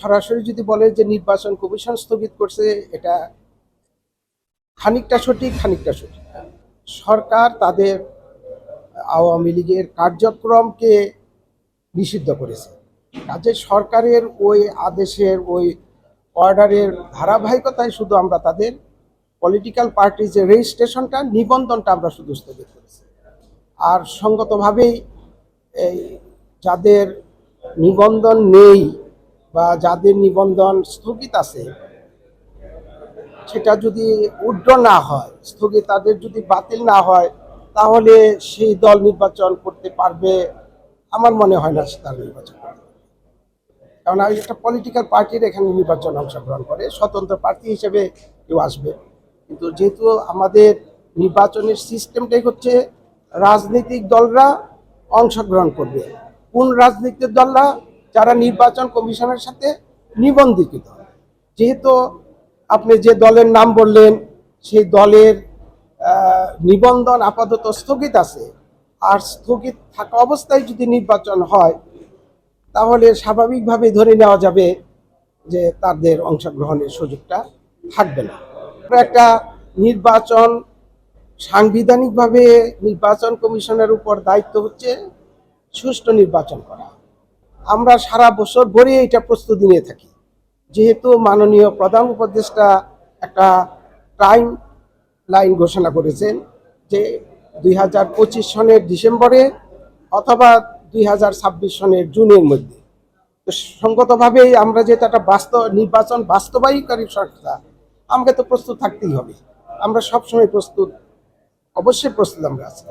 সরাসরি যদি বলে যে নির্বাচন কমিশন স্থগিত করছে, এটা খানিকটা সঠিক খানিকটা সঠিক সরকার তাদের আওয়ামী লীগের কার্যক্রমকে নিষিদ্ধ করেছে। কাজে সরকারের ওই আদেশের, ওই অর্ডারের ধারাবাহিকতায় শুধু আমরা তাদের পলিটিক্যাল পার্টির যে রেজিস্ট্রেশনটা নিবন্ধনটা আমরা শুধু স্থগিত করেছি। আর সঙ্গতভাবেই এই যাদের নিবন্ধন নেই বা যাদের নিবন্ধন স্থগিত আছে, সেটা যদি উড্র না হয়, স্থগিত তাদের যদি বাতিল না হয়, তাহলে সেই দল নির্বাচন করতে পারবে, আমার মনে হয় না তার নির্বাচন। কারণ আমি একটা পলিটিক্যাল পার্টির এখানে নির্বাচন অংশগ্রহণ করে, স্বতন্ত্র প্রার্থী হিসেবে কেউ আসবে কিন্তু যেহেতু আমাদের নির্বাচনের সিস্টেমটাই হচ্ছে রাজনৈতিক দলরা অংশগ্রহণ করবে, কোন রাজনৈতিক দলরা যারা নির্বাচন কমিশনের সাথে নিবন্ধিত যেহেতু আপনি যে দলের নাম বললেন, সেই দলের নিবন্ধন আপাতত স্থগিত আছে। আর স্থগিত থাকা অবস্থায় যদি নির্বাচন হয়, তাহলে স্বাভাবিকভাবে ধরে নেওয়া যাবে যে তাদের অংশগ্রহণের সুযোগটা থাকবে না। একটা নির্বাচন সাংবিধানিকভাবে নির্বাচন কমিশনের উপর দায়িত্ব হচ্ছে সুষ্ঠু নির্বাচন করা। আমরা সারা বছর ভরে এটা প্রস্তুতি নিয়ে থাকি। যেহেতু মাননীয় প্রধান উপদেষ্টা একটা টাইম লাইন ঘোষণা করেছেন যে দুই হাজার পঁচিশ সনের ডিসেম্বরে অথবা দুই হাজার ছাব্বিশ সনের জুনের মধ্যে। তো সঙ্গতভাবেই আমরা যেহেতু একটা বাস্তব নির্বাচন বাস্তবায়নকারী সংস্থা, আমাকে তো প্রস্তুত থাকতেই হবে। আমরা সবসময় প্রস্তুত, অবশ্যই প্রস্তুত আমরা আছি।